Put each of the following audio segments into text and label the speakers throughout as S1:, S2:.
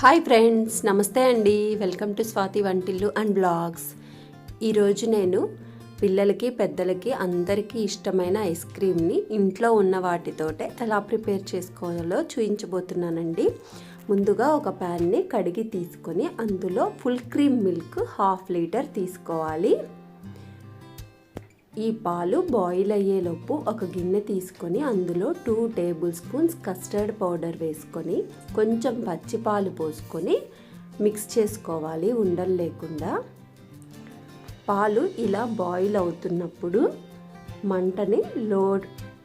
S1: Hi friends నమస్తే అండి. Welcome to Swathi వంటిల్లు అండ్ బ్లాగ్స్. ఈరోజు నేను పిల్లలకి పెద్దలకి అందరికీ ఇష్టమైన ఐస్ క్రీమ్ని ఇంట్లో ఉన్న వాటితోటే ఎలా ప్రిపేర్ చేసుకోవాలో చూపించబోతున్నానండి ముందుగా ఒక ప్యాన్ని కడిగి తీసుకొని అందులో full cream milk half litre తీసుకోవాలి. ఈ పాలు బాయిల్ అయ్యేలోపు ఒక గిన్నె తీసుకొని అందులో two tablespoons custard powder వేసుకొని కొంచెం పచ్చి పాలు పోసుకొని మిక్స్ చేసుకోవాలి ఉండలు లేకుండా. పాలు ఇలా బాయిల్ అవుతున్నప్పుడు మంటని లో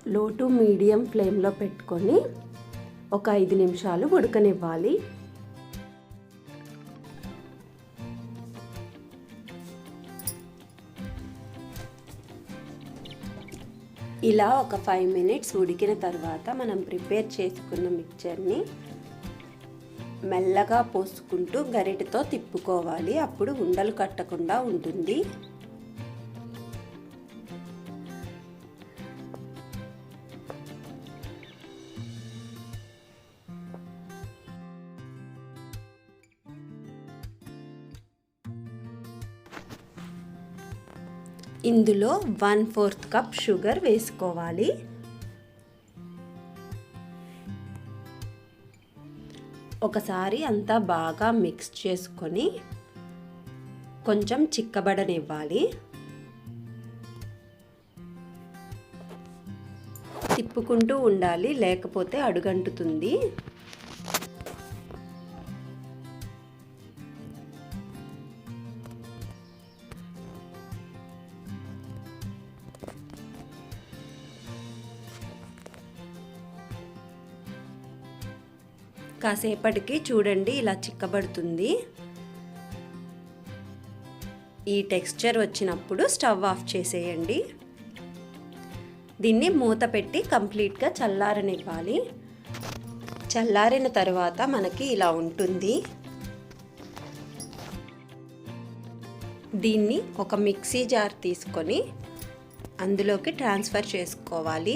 S1: లో టు మీడియం ఫ్లేమ్లో పెట్టుకొని ఒక ఐదు నిమిషాలు ఉడకనివ్వాలి. ఇలా ఒక ఫైవ్ మినిట్స్ ఉడికిన తర్వాత మనం ప్రిపేర్ చేసుకున్న మిక్చర్ని మెల్లగా పోసుకుంటూ గరిటతో తిప్పుకోవాలి. అప్పుడు ఉండలు కట్టకుండా ఉంటుంది. ఇందులో వన్ ఫోర్త్ కప్ షుగర్ వేసుకోవాలి. ఒకసారి అంతా బాగా మిక్స్ చేసుకొని కొంచెం చిక్కబడనివ్వాలి. తిప్పుకుంటూ ఉండాలి లేకపోతే అడుగంటుతుంది. కాసేపటికి చూడండి ఇలా చిక్కబడుతుంది. ఈ టెక్స్చర్ వచ్చినప్పుడు స్టవ్ ఆఫ్ చేసేయండి. దీన్ని మూత పెట్టి కంప్లీట్గా చల్లారనివ్వాలి. చల్లారిన తర్వాత మనకి ఇలా ఉంటుంది. దీన్ని ఒక మిక్సీ జార్ తీసుకొని అందులోకి ట్రాన్స్ఫర్ చేసుకోవాలి.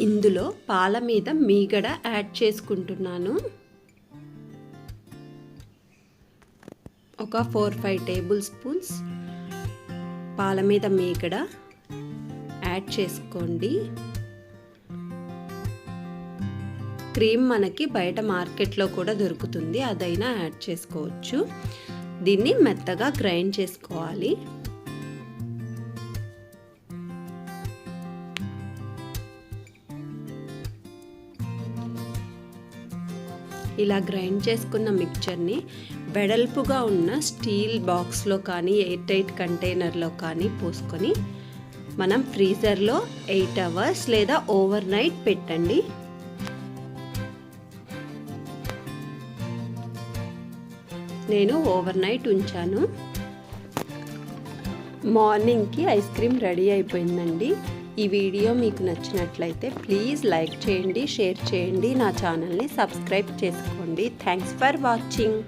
S1: ఇందులో పాల మీద మీగడ యాడ్ చేసుకుంటున్నాను. ఒక ఫోర్ ఫైవ్ టేబుల్ స్పూన్స్ పాల మీద మీగడ యాడ్ చేసుకోండి. క్రీమ్ మనకి బయట మార్కెట్లో కూడా దొరుకుతుంది అదైనా యాడ్ చేసుకోవచ్చు. దీన్ని మెత్తగా గ్రైండ్ చేసుకోవాలి. ఇలా గ్రైండ్ చేసుకున్న మిక్చర్ని వెడల్పుగా ఉన్న స్టీల్ బాక్స్లో కానీ ఎయిర్ టైట్ కంటైనర్లో కానీ పోసుకొని మనం ఫ్రీజర్లో ఎయిట్ అవర్స్ లేదా ఓవర్ నైట్ పెట్టండి. నేను ఓవర్ నైట్ ఉంచాను. మార్నింగ్కి ఐస్ క్రీమ్ రెడీ అయిపోయిందండి. ఈ వీడియో మీకు నచ్చినట్లయితే ప్లీజ్ లైక్ చేయండి షేర్ చేయండి నా ఛానల్ని సబ్స్క్రైబ్ చేసుకోండి. Thanks for watching